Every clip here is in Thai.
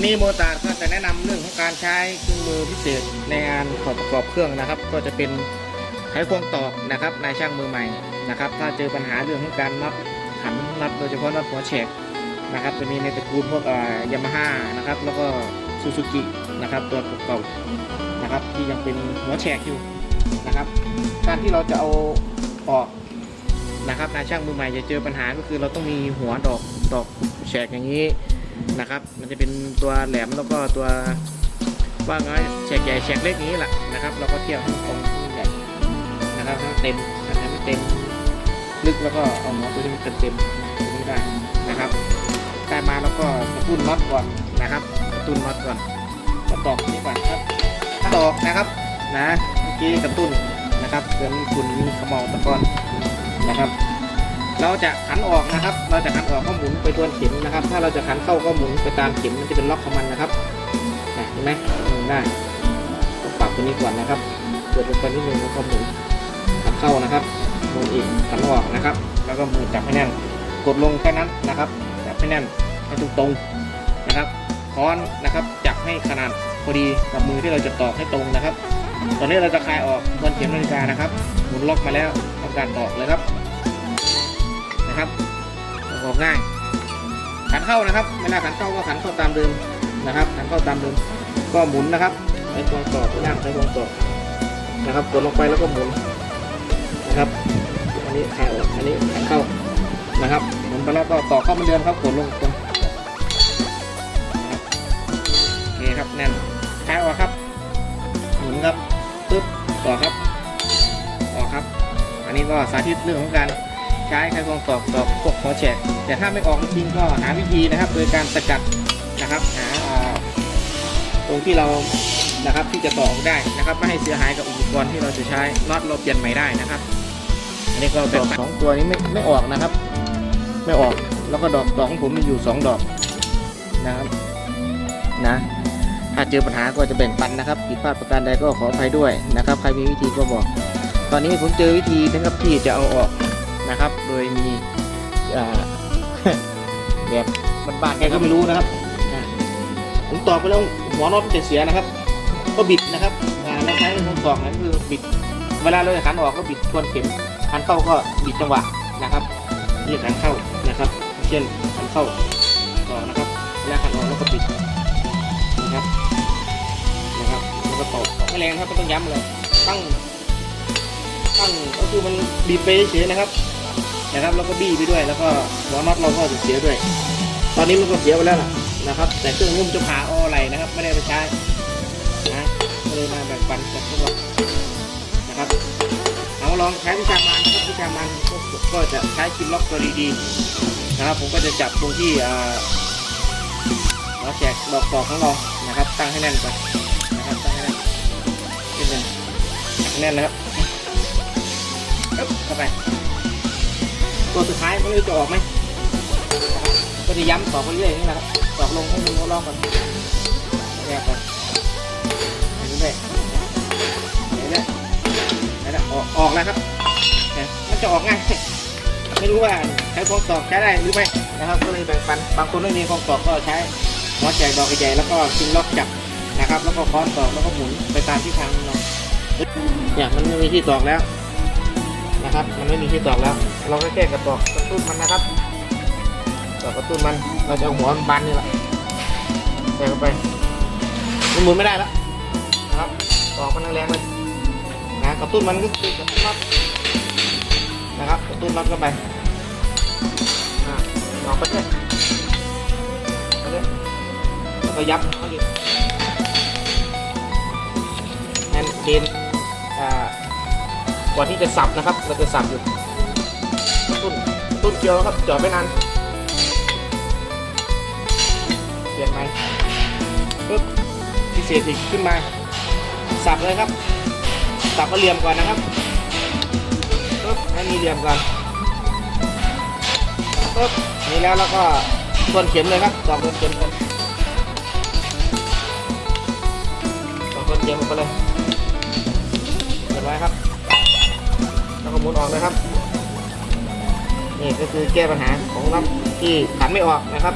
วันนี้โมตาร์ก็จะแนะนำเรื่องของการใช้เครื่องมือพิเศษในงานขอประกอบเครื่องนะครับ ก็จะเป็นไขควงตอกนะครับนายช่างมือใหม่นะครับ ถ้าเจอปัญหาเรื่องของการน็อตขันน็อตโดยเฉพาะน็อตหัวแฉกนะครับจะมีในตระกูลพวกยามาฮ่านะครับ แล้วก็ซูซูกินะครับตัวเก่าๆนะครับ ที่ยังเป็นหัวแฉกอยู่นะครับ การที่เราจะเอาออกนะครับนายช่างมือใหม่จะเจอปัญหาก็คือเราต้องมีหัวดอกดอกแฉกอย่างนี้ นะครับ มันจะเป็นตัวแหลมแล้วก็ตัวว่าง่ายแฉกใหญ่แฉกเล็กอย่างนี้แหละนะครับ เราก็เทียบให้มันตรงให้ใหญ่นะครับให้มันเต็มให้มันเต็มลึกแล้วก็เอาหัวตัวนี้มันเต็มเต็มๆตรงนี้ได้นะครับได้มาแล้วก็กระตุ้นน็อตก่อนนะครับกระตุ้นน็อตก่อนกระตอกนี้ก่อนครับตอกนะครับนะเมื่อกี้กระตุ้นนะครับเกิดมีฝุ่นมีขมเหลตะกอนนะครับ เราจะขันออกนะครับ เราจะขันออกก็หมุนไปตัวเข็มนะครับ ถ้าเราจะขันเข้าก็หมุนไปตามเข็มมันจะเป็นล็อกของมันนะครับเห็นไหมหมุนได้ปรับตัวนี้ก่อนนะครับเปิดลงไปนิดนึงแล้วก็หมุนขันเข้านะครับหมุนอีกขันออกนะครับ แล้วก็มือจับให้แน่น กดลงแค่นั้นนะครับ จับให้แน่นให้ตรงตรงๆนะครับค้อนนะครับ จับให้ขนาดพอดีกับมือที่เราจะตอกให้ตรงนะครับ ตอนนี้เราจะคลายออกบนเข็มนาฬิกานะครับหมุนล็อกมาแล้วทำการตอกเลยครับ นะครับออกง่าย ขันเข้านะครับเวลาขันเข้าก็ขันเข้าตามเดิมนะครับ ขันเข้าตามเดิม ก็หมุนนะครับใช้ควงต่อที่นั่งใช้ควงต่อนะครับกดลงไปแล้วก็หมุนนะครับ อันนี้คลายออกอันนี้ขันเข้านะครับหมุนไปแล้วก็ต่อเข้ามือนเดิมครับกดลงตรงโอเคครับแน่นคลายออกครับหมุนครับปึ๊บต่อครับต่อครับ อันนี้ก็สาธิตเรื่องของการ ใช้ไขควงตอกตอกพวกหัวแฉกแต่ถ้าไม่ออกจริงก็หาวิธีนะครับ โดยการสกัดนะครับหาตรงที่เรานะครับที่จะตอกได้นะครับ ไม่ให้เสียหายกับอุปกรณ์ที่เราจะใช้น็อตเราเปลี่ยนใหม่ได้นะครับอันนี้ก็เป็นสองตัวนี้ไม่ไม่ออกนะครับ ไม่ออกแล้วก็ดอกดอกของผมมีอยู่สองดอกนะครับนะถ้าเจอปัญหาก็จะแบ่งปันนะครับผิดพลาดประการใดก็ขออภัยด้วยนะครับ ใครมีวิธีก็บอก ตอนนี้ผมเจอวิธีนะครับที่จะเอาออก นะครับ โดยมีอ่าแบบบ้านๆแกก็ไม่รู้นะครับผมตอกไปแล้วหัวน็อตมันจะเสียนะครับ ก็บิดนะครับอ่าเราใช้ผมตอกนั่นคือบิด เวลาเราจะขันออกก็บิดทวนเข็มขันเข้าก็บิดจังหวะนะครับนี่ขันเข้านะครับ เช่นขันเข้าต่อนะครับเวลาขันออกแล้วก็บิดนะครับนะครับแล้วก็ตอกตอกไม่แรงครับไม่ต้องย้ำเลยตั้งตั้งก็คือมันบีบไปเฉยๆนะครับ นะครับแล้วก็บี้ไปด้วยแล้วก็หัวน็อตเราก็เสียด้วย ตอนนี้มันก็เสียไปแล้วล่ะนะครับ แต่เครื่องนุ่มจะผ่าอ้อะไรนะครับ ไม่ได้ไปใช้นะก็เลยมาแบ่งปันกับพวกเรานะครับเอาลองใช้วิชามันครับวิชามันก็จะใช้คิมล็อกตัวดีๆนะครับ ผมก็จะจับตรงที่อ่าหัวแฉกดอกตอกของเรานะครับ ตั้งให้แน่นไปนะครับตั้งให้แน่นนิดนึงแน่นนะครับอึ๊บเข้าไป ตัวสุดท้ายมันจะออกไหมก็จะย้ำต่อไปเรื่อยๆนี่แหละครับตอกลงให้มันลอกก่อนแยกก่อนเรื่อยๆเรื่อยนั่นแหละออกออกแล้วครับนะมันจะออกง่ายไม่รู้ว่าใช้ของตอกใช้ได้หรือไม่นะครับ ก็เลยแบ่งปันบางคนไม่มีของตอกก็ใช้หัวแจกดอกใหญ่ๆแล้วก็ซิงล็อกจับนะครับ แล้วก็ค้อนตอกแล้วก็หมุนไปตามที่ทางเราเนี่ยมันไม่มีที่ตอกแล้วนะครับ มันไม่มีที่ตอกแล้ว เราก็แค่กระตอกกระตุ้นมันนะครับตอกกระตุ้นมันเราจะเอาหัวมันบานนี่แหละใส่เข้าไปมันหมุนไม่ได้แล้วนะครับตอกมันแรงเลยนะกระตุ้นมันก็คือกระตุ้นน็อตนะครับกระตุ้นน็อตเข้าไปอ่าตอกไปเรื่อยไปเรื่อยแล้วก็ยับเขาอยู่นั่นเดนอ่าก่อนที่จะสับนะครับ เราจะสับอยู่ ตุ้นเกียวครับจอดไม่นานเปลี่ยนไหมปึ๊บพิเศษอีกขึ้นมา สับเลยครับ สับเอาเหลี่ยมก่อนนะครับปึ๊บให้มีเหลี่ยมก่อนปึ๊บนี่แล้วแล้วก็ทวนเข็มเลยครับตอกทวนเข็มกันตอกทวนเข็มไปเลยเรียบร้ครับ แล้วก็หมุนออกนะครับ นี่ก็คือแก้ปัญหาของรับที่ขันไม่ออกนะครับ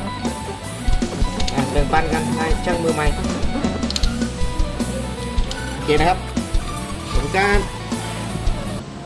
อ่าแบ่งปันกันให้ช่างมือใหม่โอเคนะครับขอบคุณครับ